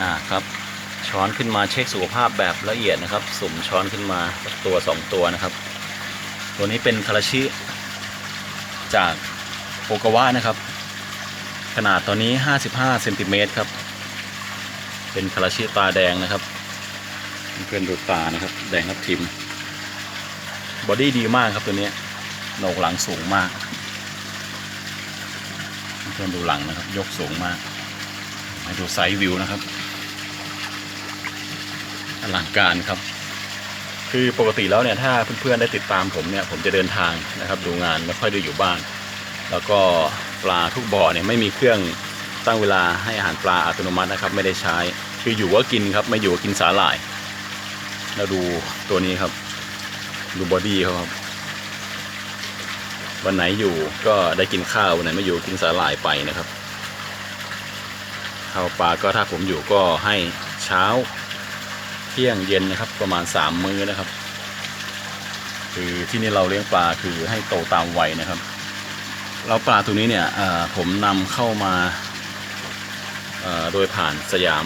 อ่าครับช้อนขึ้นมาเช็คสุขภาพแบบละเอียดนะครับ สุ่มช้อนขึ้นมาตัวสองตัวนะครับ ตัวนี้เป็นคาราชิจากโอกาวะนะครับ ขนาดตอนนี้ 55เซนติเมตรครับ เป็นคาราชิตาแดงนะครับเพื่อนดูตานะครับ แดงทับทิมบอดี้ดีมากครับตัวนี้โหนกหลังสูงมากเพื่อนดูหลังนะครับ ยกสูงมากให้ดูไซด์วิวนะครับ อลังการครับ คือปกติแล้วเนี่ยถ้าเพื่อนๆได้ติดตามผมเนี่ยผมจะเดินทางนะครับ ดูงานไม่ค่อยได้อยู่บ้าน แล้วก็ปลาทุกบ่อเนี่ยไม่มีเครื่องตั้งเวลาให้อาหารปลาอัตโนมัตินะครับ ไม่ได้ใช้ คืออยู่ก็กินครับไม่อยู่ก็กินสาหร่าย แล้วดูตัวนี้ครับ ดูบอดี้เขาครับวันไหนอยู่ก็ได้กินข้าววันไหนไม่อยู่กินสาหร่ายไปนะครับข้าวปลาก็ถ้าผมอยู่ก็ให้เช้า ที่ยงเย็นนะครับ ประมาณสามมื้อนะครับ คือที่นี่เราเลี้ยงปลาคือให้โตตามวัยนะครับแล้วปลาตัวนี้เนี่ยผมนำเข้ามาโดยผ่านสยาม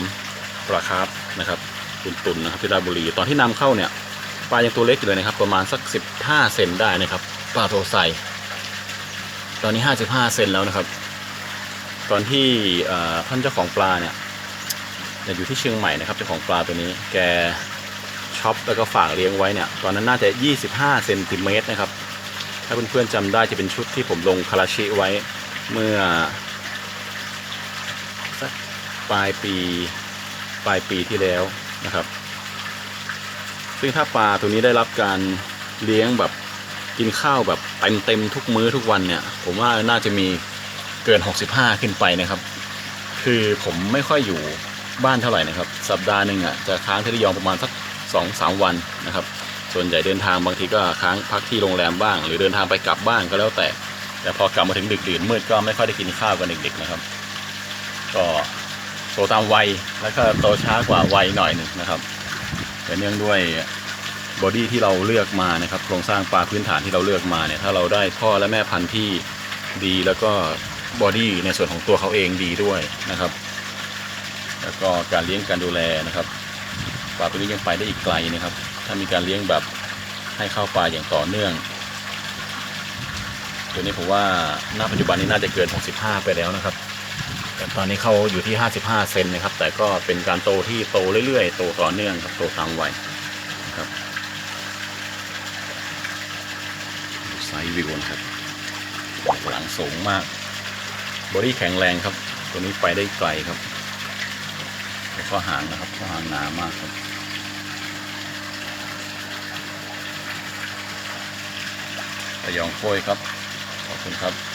ปลาคาร์ฟนะครับตุนตุนนะครับที่ราชบุรีตอนที่นำเข้าเนี่ยปลายังตัวเล็กอยู่เลยนะครับ ประมาณสัก 15 เซนได้นะครับปลาโทไซตอนนี้ 55 เซนแล้วนะครับ ตอนที่ท่านเจ้าของปลาเนี่ย อยู่ที่เชียงใหม่นะครับเจ้าของปลาตัวนี้แกช็อปแล้วก็ฝากเลี้ยงไว้เนี่ยตอนนั้นน่าจะ 25เซนติเมตรนะครับถ้าเพื่อนๆจำได้จะเป็นชุดที่ผมลงคาราชิไว้เมื่อสักปลายปีปลายปีที่แล้วนะครับ ซึ่งถ้าปลาตัวนี้ได้รับการเลี้ยงแบบกินข้าวแบบเต็มๆทุกมื้อทุกวันเนี่ย ผมว่าน่าจะมีเกิน 65 ขึ้นไปนะครับ คือผมไม่ค่อยอยู่ บ้านเท่าไหร่นะครับ สัปดาห์หนึ่งอะจะค้างที่ระยองประมาณสักสองสามวันนะครับ ส่วนใหญ่เดินทางบางทีก็ค้างพักที่โรงแรมบ้าง หรือเดินทางไปกลับบ้างก็แล้วแต่ แต่พอกลับมาถึงดึกดื่นมืดก็ไม่ค่อยได้กินข้าวกันเด็กๆนะครับ ก็โตตามวัยแล้วก็โตช้ากว่าวัยหน่อยหนึ่งนะครับแต่เนื่องด้วยบอดี้ที่เราเลือกมานะครับโครงสร้างปลาพื้นฐานที่เราเลือกมาเนี่ยถ้าเราได้พ่อและแม่พันธุ์ที่ดีแล้วก็บอดี้ในส่วนของตัวเขาเองดีด้วยนะครับ แล้วก็การเลี้ยงการดูแลนะครับปลาตัวนี้ยังไปได้อีกไกลนะครับ ถ้ามีการเลี้ยงแบบให้เข้าปลาอย่างต่อเนื่อง ตัวนี้ผมว่าณปัจจุบันนี้น่าจะเกิน 65 ไปแล้วนะครับ แต่ตอนนี้เขาอยู่ที่ 55 เซนนะครับ แต่ก็เป็นการโตที่โตเรื่อยๆ โตต่อเนื่องครับ โตตามวัยนะครับไซส์วิวนะครับหลังสูงมาก บอดี้แข็งแรงครับ ตัวนี้ไปได้ไกลครับ แล้วก็หางนะครับข้อหางหนามากครับระยองโค้ยครับ ขอบคุณครับ